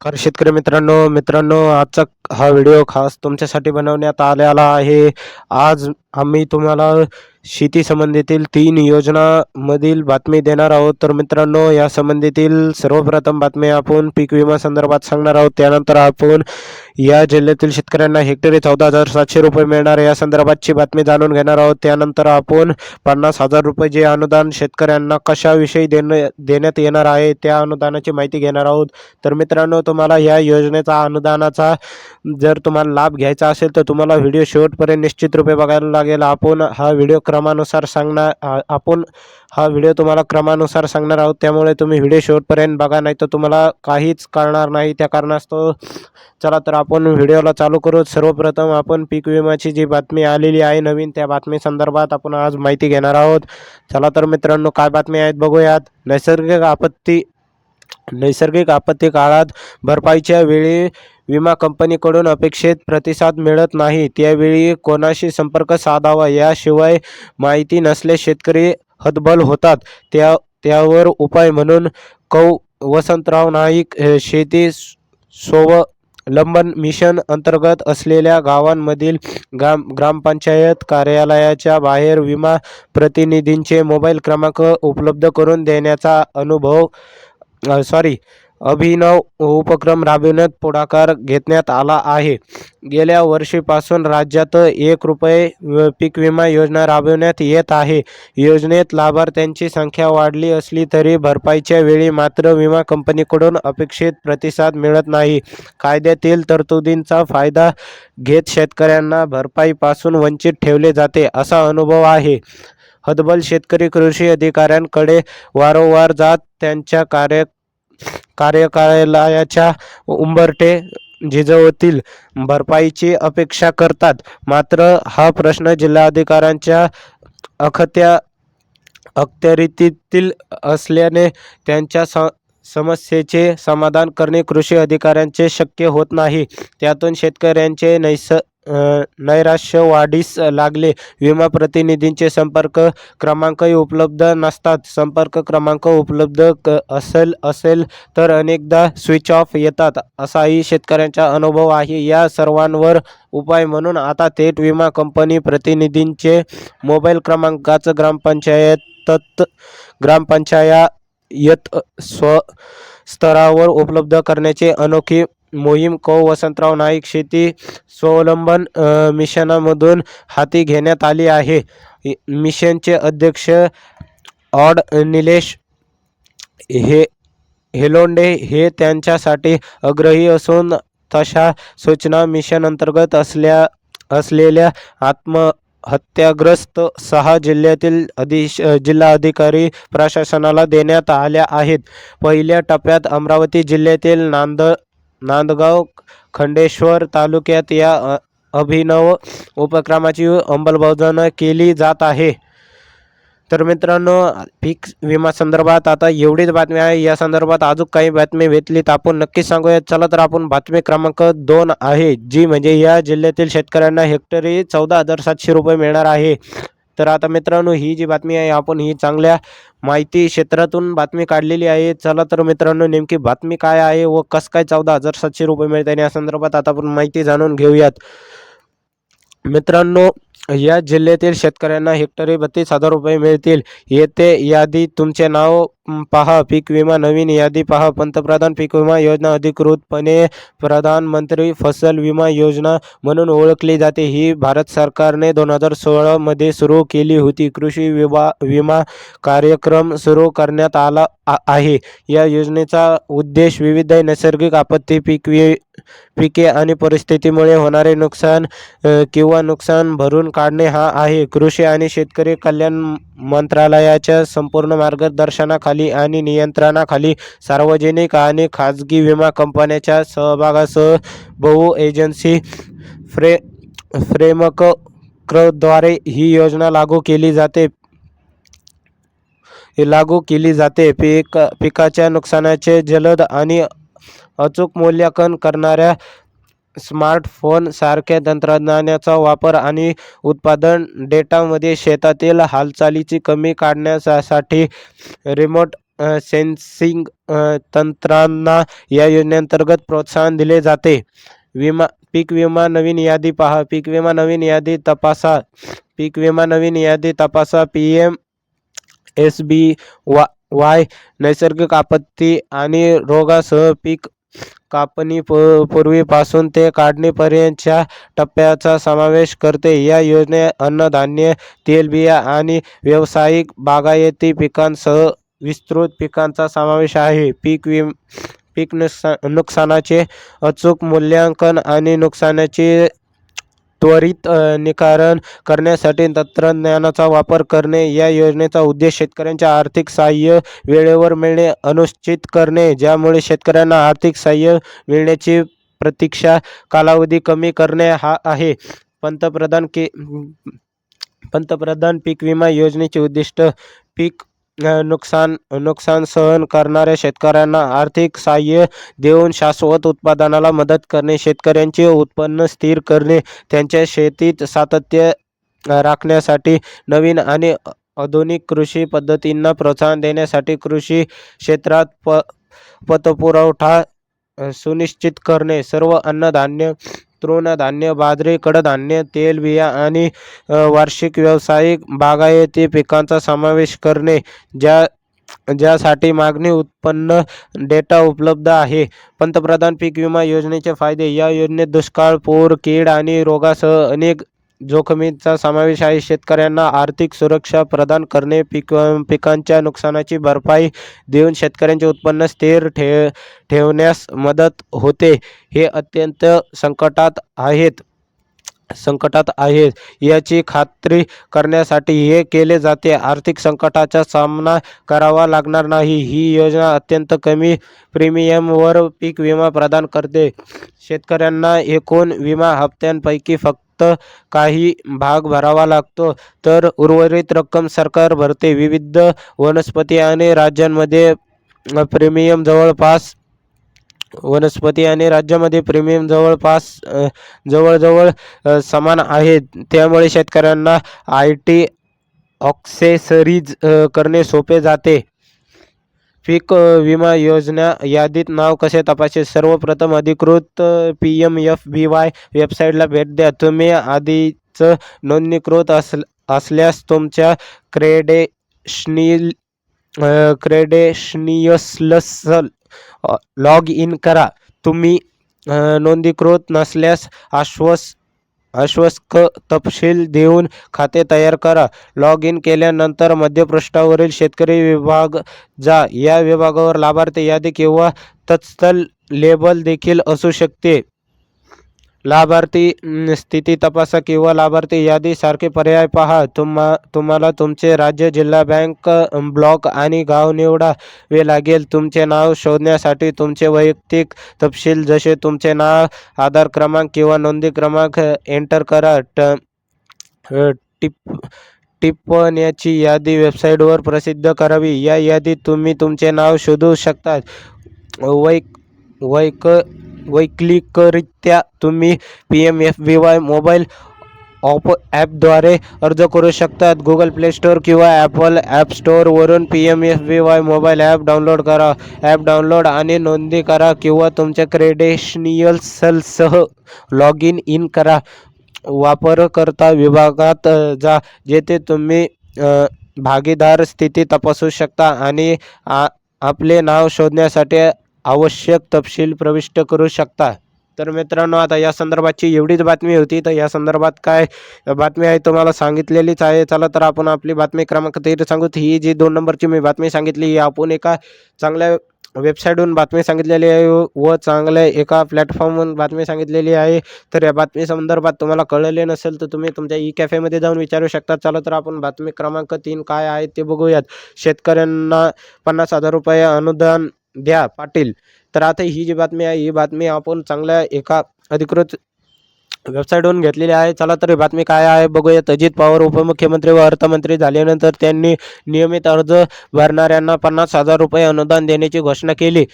नमस्कार शेतकरी मित्रांनो मित्रांनो आजचा हा व्हिडिओ खास तुमच्यासाठी बनवण्यात आलेला आहे. आज आम्ही तुम्हाला शेती संबंधीतील तीन योजनामधील बातमी देणार आहोत. तर मित्रांनो या संबंधीतील सर्वप्रथम बातमी आपण पीक विमा संदर्भात सांगणार आहोत. त्यानंतर आपण या जिल्ह्यातील शेतकऱ्यांना हेक्टरी चौदा हजार सातशे रुपये मिळणार या संदर्भातची बातमी जाणून घेणार आहोत. त्यानंतर आपण पन्नास हजार रुपये जे अनुदान शेतकऱ्यांना कशाविषयी देणं देण्यात येणार आहे त्या अनुदानाची माहिती घेणार आहोत. तर मित्रांनो तुम्हाला या योजनेचा अनुदानाचा जर तुम्हाला लाभ घ्यायचा असेल तर तुम्हाला व्हिडिओ शेवटपर्यंत निश्चित रूपे बघायला लागेल. आपण हा व्हिडिओ क्रमानुसार सांगणार आपण हा व्हिडिओ तुम्हाला क्रमानुसार सांगणार आहोत. त्यामुळे तुम्ही व्हिडिओ शेवटपर्यंत बघा नाही तर तुम्हाला काहीच कळणार नाही. त्या कारणास्तव चला तर आपण व्हिडिओला चालू करू. सर्वप्रथम आपण पीक विम्याची जी बातमी आलेली आहे नवीन त्या बातमी संदर्भात आपण आज माहिती घेणार आहोत. चला तर मित्रांनो काय बातमी आहेत बघूयात. नैसर्गिक आपत्ती नैसर्गिक आपत्ती काळात भरपाईच्या वेळी विमा कंपनीकडून अपेक्षित प्रतिसाद मिळत नाही. त्यावेळी कोणाशी संपर्क साधावा याशिवाय माहिती नसल्यास शेतकरी हतबल होतात. त्या त्यावर उपाय म्हणून कौ वसंतराव नाईक शेती शेती लंबन मिशन अंतर्गत असलेल्या गावांमधील ग्राम ग्रामपंचायत कार्यालयाच्या बाहेर विमा प्रतिनिधींचे मोबाईल क्रमांक उपलब्ध करून देण्याचा अनुभव सॉरी अभिनव उपक्रम राबविण्यात पुढाकार घेतण्यात आला आहे. गेल्या वर्षीपासून राज्यात एक रुपये व पीक विमा योजना राबविण्यात येत आहे. योजनेत लाभार्थ्यांची संख्या वाढली असली तरी भरपाईच्या वेळी मात्र विमा कंपनीकडून अपेक्षित प्रतिसाद मिळत नाही. कायद्यातील तरतुदींचा फायदा घेत शेतकऱ्यांना भरपाईपासून वंचित ठेवले जाते असा अनुभव आहे. हतबल शेतकरी कृषी अधिकाऱ्यांकडे वारंवार जात त्यांच्या कार्य कार्यकालयाच्या उंबरटे झिजवतील भरपाईची अपेक्षा करतात. मात्र हा प्रश्न जिल्हाधिकाऱ्यांच्या अखत्या अखत्यारीतील असल्याने त्यांच्या स समस्येचे समाधान करणे कृषी अधिकाऱ्यांचे शक्य होत नाही. त्यातून शेतकऱ्यांचे नैस नैराश्य वाढीस लागले. विमा प्रतिनिधींचे संपर्क क्रमांकही उपलब्ध नसतात. संपर्क क्रमांक उपलब्ध क असेल असेल तर अनेकदा स्विच ऑफ येतात. असाही शेतकऱ्यांचा अनुभव आहे. या सर्वांवर उपाय म्हणून आता थेट विमा कंपनी प्रतिनिधींचे मोबाईल क्रमांकाचं ग्रामपंचायत ग्रामपंचायत स्व स्तरावर उपलब्ध करण्याचे अनोखी मोहीम को वसंतराव नाईक शेती स्वावलंबन मिशनामधून हाती घेण्यात आली आहे. मिशनचे अध्यक्ष ऑड निलेश हे हेलोंडे हे त्यांच्यासाठी अग्रही असून तशा सूचना मिशन अंतर्गत असल्या असलेल्या आत्महत्याग्रस्त सहा जिल्ह्यातील अधिश जिल्हा अधिकारी प्रशासनाला देण्यात आल्या आहेत. पहिल्या टप्प्यात अमरावती जिल्ह्यातील नांद नांदगाव खंडेश्वर तालुक्यात या अ- अभिनव उपक्रमाची अंमलबजावणी केली जात आहे. तर मित्रांनो पीक विमा संदर्भात आता एवढीच बातमी आहे. या संदर्भात अजून काही बातमी भेटली तर आपण नक्कीच सांगूया चला तर आपण बातमी क्रमांक दोन आहे जी म्हणजे या जिल्ह्यातील शेतकऱ्यांना हेक्टरी चौदा हजार सातशे रुपये मिळणार आहे. तर आता मित्रांनो ही जी बातमी आहे आपण ही चांगल्या माहिती क्षेत्रातून बातमी काढलेली आहे. चला तर मित्रांनो नेमकी बातमी काय आहे व कसं काय चौदा हजार सातशे रुपये मिळते या संदर्भात आता आपण माहिती जाणून घेऊयात. मित्रांनो या जिल्ह्यातील शेतकऱ्यांना हेक्टरी बत्तीस हजार रुपये मिळतील. येथे यादी तुमचे नाव पहा पीक विमा नवीन यादी पहा. पंतप्रधान पीक विमा योजना अधिकृतपणे प्रधानमंत्री फसल विमा योजना म्हणून ओळखली जाते. ही भारत सरकारने दोन हजार सोळामध्ये सुरू केली होती. कृषी विमा विमा कार्यक्रम सुरू करण्यात आला आ- आहे. या योजनेचा उद्देश विविध नैसर्गिक आपत्ती पीक वि पिके आणि परिस्थितीमुळे होणारे नुकसान किंवा नुकसान भरून काढणे हा आहे. कृषी आणि शेतकरी कल्याण मंत्रालयाच्या संपूर्ण मार्गदर्शनाखाली आणि नियंत्रणाखाली सार्वजनिक आणि खाजगी विमा कंपन्यांच्या सहभागासह बहु एजन्सी फ्रे फ्रेमकद्वारे ही योजना लागू केली जाते. लागू केली जाते. पीक पिकाच्या नुकसानाचे जलद आणि अचूक मूल्यांकन करणाऱ्या स्मार्टफोन सारख्या तंत्रज्ञानाचा वापर आणि उत्पादन डेटामध्ये शेतातील हालचालीची कमी काढण्यासाठी रिमोट सेन्सिंग तंत्रांना या योजनेअंतर्गत प्रोत्साहन दिले जाते. विमा पीक विमा नवीन यादी पहा. पीक विमा नवीन यादी तपासा. पीक विमा नवीन यादी तपासा. पी एम एस बी वा वाय नैसर्गिक आपत्ती आणि रोगासह पीक कापणी प पूर्वीपासून ते काढणीपर्यंतच्या टप्प्याचा समावेश करते. या योजने अन्नधान्य तेलबिया आणि व्यावसायिक बागायती पिकांसह विस्तृत पिकांचा समावेश आहे. पीक विम पीक नुकसा नुकसानाचे अचूक मूल्यांकन आणि नुकसानाचे त्वरित निकारण करण्यासाठी तंत्रज्ञानाचा वापर करणे या योजनेचा उद्देश शेतकऱ्यांच्या आर्थिक सहाय्य वेळेवर मिळणे अनुश्चित करणे ज्यामुळे शेतकऱ्यांना आर्थिक सहाय्य मिळण्याची प्रतीक्षा कालावधी कमी करणे हा आहे. पंतप्रधान के पंतप्रधान पीक विमा योजनेचे उद्दिष्ट पीक नुकसान नुकसान सहन करणाऱ्या शेतकऱ्यांना आर्थिक सहाय्य देऊन शाश्वत उत्पादनाला मदत करणे शेतकऱ्यांचे उत्पन्न स्थिर करणे त्यांच्या शेतीत सातत्य राखण्यासाठी नवीन आणि आधुनिक कृषी पद्धतींना प्रोत्साहन देण्यासाठी कृषी क्षेत्रात प पतपुरवठा सुनिश्चित करणे सर्व अन्नधान्य तृणधान्य बाजरी कडधान्य तेलबिया आणि वार्षिक व्यावसायिक बागायती पिकांचा समावेश करणे ज्या ज्यासाठी मागणी उत्पन्न डेटा उपलब्ध आहे. पंतप्रधान पीक विमा योजनेचे फायदे या योजनेत दुष्काळ पूर कीड आणि रोगासह अनेक जोखमींचा समावेश आहे. शेतकऱ्यांना आर्थिक सुरक्षा प्रदान करणे पिक पिकांच्या नुकसानाची भरपाई देऊन शेतकऱ्यांचे उत्पन्न स्थिर ठे ठेवण्यास मदत होते. हे अत्यंत संकटात आहेत. संकटात आहे याची खात्री करण्यासाठी हे केले जाते. आर्थिक संकटाचा सामना करावा लागणार नाही. ही योजना अत्यंत कमी प्रीमियमवर पीक विमा प्रदान करते. शेतकऱ्यांना एकूण विमा हप्त्यांपैकी फक्त काही भाग भरावा लागतो. तर उर्वरित रक्कम सरकार भरते. विविध वनस्पती आणि राज्यांमध्ये प्रीमियम जवळपास वनस्पती आणि राज्यामध्ये प्रीमियम जवळपास जवळजवळ समान आहेत. त्यामुळे शेतकऱ्यांना आय टी ऑक्सेसरीज करणे सोपे जाते. पीक विमा योजना यादीत नाव कसे तपासायचे? सर्वप्रथम अधिकृत P M F B Y वेबसाईटला भेट द्या. तुम्ही आधीच नोंदणीकृत असल असल्यास तुमच्या क्रेडेशनिल क्रेडेशनियसलसल लॉग इन करा. तुम्ही नोंदीकृत नसल्यास आश्वस आश्वस्त तपशील देऊन खाते तयार करा. लॉग इन केल्यानंतर मध्यपृष्ठावरील शेतकरी विभाग जा. या विभागावर लाभार्थी यादी किंवा तत्स्थल लेबल देखील असू शकते. लाभार्थी स्थिती तपासा किंवा लाभार्थी यादी सारखे पर्याय पहा. तुम्हा तुम्हाला तुमचे राज्य जिल्हा बँक ब्लॉक आणि गाव निवडावे लागेल. तुमचे नाव शोधण्यासाठी तुमचे वैयक्तिक तपशील जसे तुमचे नाव आधार क्रमांक किंवा नोंदी क्रमांक एंटर करा. ट टिप टिप्पण्याची यादी वेबसाईटवर प्रसिद्ध करावी. या यादीत तुम्ही तुमचे नाव शोधू शकता. वैक वैक वैकल्पिकरित्या तुम्ही P M F B Y mobile app ॲपद्वारे अर्ज करू शकतात. गुगल प्ले स्टोअर किंवा Apple app स्टोअरवरून P M F B Y mobile app download करा. ॲप डाउनलोड आणि नोंदणी करा किंवा तुमच्या क्रेडेशनियल्ससह लॉग इन इन करा. वापरकर्ता विभागात जा जेथे तुम्ही भागीदार स्थिती तपासू शकता आणि आ आपले नाव शोधण्यासाठी आवश्यक तपशील प्रविष्ट करू शकता. तर मित्रांनो आता या संदर्भाची एवढीच बातमी होती. तर या संदर्भात काय बातमी आहे तुम्हाला सांगितलेलीच आहे. चला तर आपण आपली बातमी क्रमांक तेरा सांगू. ही जी दोन नंबरची मी बातमी सांगितली ही आपण एका चांगल्या वेबसाईटहून बातमी सांगितलेली आहे व चांगल्या एका प्लॅटफॉर्मवरून बातमी सांगितलेली आहे. तर या बातमी संदर्भात तुम्हाला कळले नसेल तर तुम्ही तुमच्या ई कॅफेमध्ये जाऊन विचारू शकता. चला तर आपण बातमी क्रमांक तीन काय आहे ते बघूयात. शेतकऱ्यांना पन्नास हजार रुपये अनुदान द्या पाटील. तर आता ही जी बातमी आहे ही बातमी आपण चांगल्या एका अधिकृत वेबसाईटवरून घेतलेली आहे. चला तर बातमी काय आहे बघूयात. अजित पवार उपमुख्यमंत्री व अर्थमंत्री झाल्यानंतर त्यांनी नियमित अर्ज भरणाऱ्यांना पन्नास हजार रुपये अनुदान देण्याची घोषणा केली.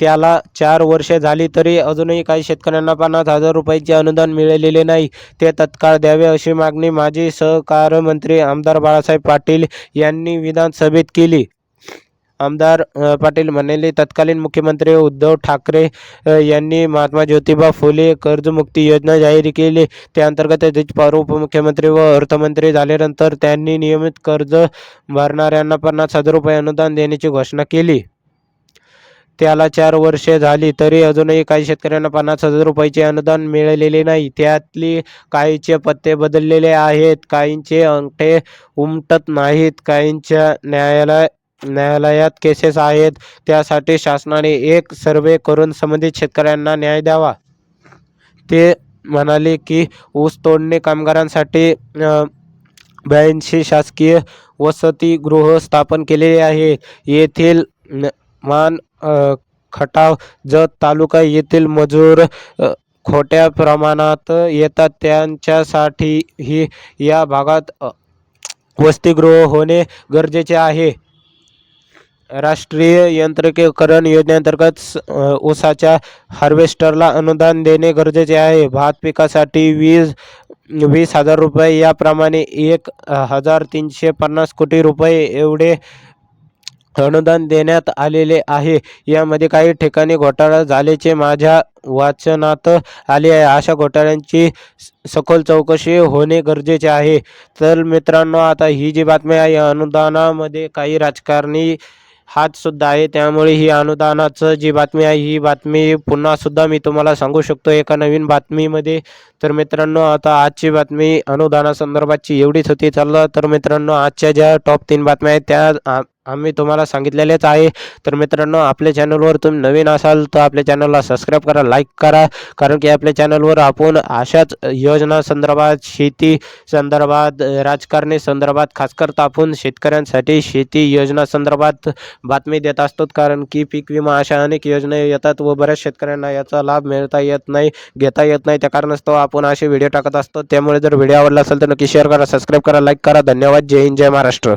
त्याला चार वर्षे झाली तरी अजूनही काही शेतकऱ्यांना पन्नास हजार रुपयाचे अनुदान मिळालेले नाही. ते तत्काळ द्यावे अशी मागणी माजी सहकार मंत्री आमदार बाळासाहेब पाटील यांनी विधानसभेत केली. आमदार पाटील म्हणाले तत्कालीन मुख्यमंत्री उद्धव ठाकरे यांनी महात्मा ज्योतिबा फुले कर्जमुक्ती योजना जाहीर केली. त्या अंतर्गत अजित पवार उपमुख्यमंत्री व अर्थमंत्री झाल्यानंतर त्यांनी नियमित कर्ज भरणाऱ्यांना पन्नास हजार रुपये अनुदान देण्याची घोषणा केली. त्याला चार वर्षे झाली तरी अजूनही काही शेतकऱ्यांना पन्नास हजार रुपयाचे अनुदान मिळालेले नाही. त्यातली काहींचे पत्ते बदललेले आहेत काहींचे अंगठे उमटत नाहीत काहींच्या न्यायालय न्यायालयात केसेस आहेत त्यासाठी शासनाने एक सर्वे करून संबंधित शेतकऱ्यांना न्याय द्यावा. ते म्हणाले की ऊस तोडणी कामगारांसाठी ब्याऐंशी शासकीय वसतिगृह स्थापन केलेले आहे. येथील न- मान खटाव जत तालुका येथील मजूर खोट्या प्रमाणात येतात. त्यांच्यासाठीही या भागात वसतिगृह होणे गरजेचे आहे. राष्ट्रीय यंत्रिकीकरण योजनेअंतर्गत ऊसाच्या हार्वेस्टरला अनुदान देणे गरजेचे आहे. भात पिकासाठी वीज वीस हजार रुपये याप्रमाणे एक हजार तीनशे पन्नास कोटी रुपये एवढे अनुदान देण्यात आलेले आहे. यामध्ये काही ठिकाणी घोटाळा झाल्याचे माझ्या वाचनात आले आहे. अशा घोटाळ्यांची स- सखोल चौकशी होणे गरजेचे आहे. तर मित्रांनो आता ही जी बातमी आहे या अनुदानामध्ये काही राजकारणी हात सुद्धा आहे त्यामुळे ही अनुदानाचं जी बातमी आहे ही बातमी पुन्हा सुद्धा मी तुम्हाला सांगू शकतो एका नवीन बातमीमध्ये. तर मित्रांनो आता आजची बातमी अनुदानासंदर्भातची एवढीच होती. चाललं तर मित्रांनो आजच्या ज्या टॉप तीन बातम्या आहेत त्या आम्ही तुम्हाला सांगितलेलेच आहे. तर मित्रांनो आपल्या चॅनलवर तुम्ही नवीन असाल तर आपल्या चॅनलला सबस्क्राईब करा लाईक करा. कारण की आपल्या चॅनलवर आपण अशाच योजना संदर्भात शेती संदर्भात राजकारणी संदर्भात खास करता आपण शेतकऱ्यांसाठी शेती योजना संदर्भात बातमी देत असतो. कारण की पीक विमा अशा अनेक योजना येतात व बऱ्याच शेतकऱ्यांना याचा लाभ मिळता येत नाही घेता येत नाही. त्या कारणास्तव आपण असे व्हिडिओ टाकत असतो. त्यामुळे जर व्हिडिओ आवडला असेल तर नक्की शेअर करा सबस्क्राईब करा लाईक करा. धन्यवाद. जय हिंद जय महाराष्ट्र.